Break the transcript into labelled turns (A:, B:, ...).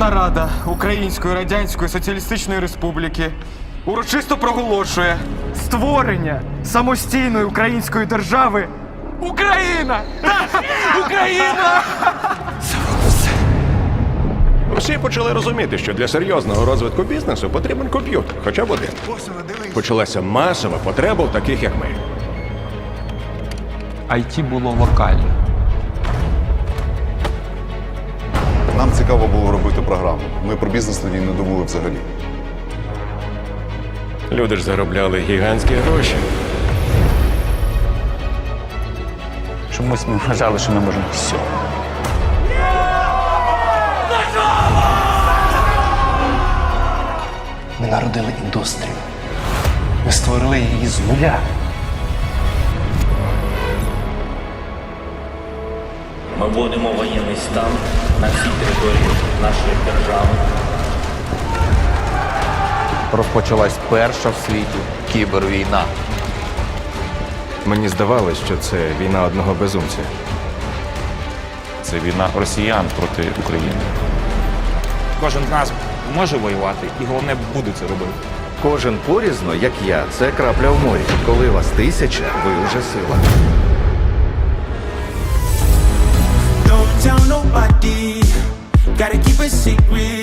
A: Верховна Рада Української Радянської Соціалістичної Республіки урочисто проголошує створення самостійної української держави Україна! Україна!
B: Всі почали розуміти, що для серйозного розвитку бізнесу потрібен комп'ютер, хоча б один. Почалася масова потреба в таких, як ми.
C: IT було локально.
D: Цікаво було робити програму. Ми про бізнес тоді не думали взагалі.
B: Люди ж заробляли гігантські гроші.
E: Чомусь ми вважали, що ми можемо все. Ми народили індустрію. Ми створили її з нуля.
F: Ми вводимо воєнний стан на всій території нашої держави.
G: Розпочалась перша в світі кібервійна.
B: Мені здавалось, що це війна одного безумця.
E: Це війна росіян проти України. Кожен з нас може воювати і головне буде це робити.
G: Кожен порізно, як я, це крапля в морі. Коли вас тисяча, ви вже сила.
H: Secret.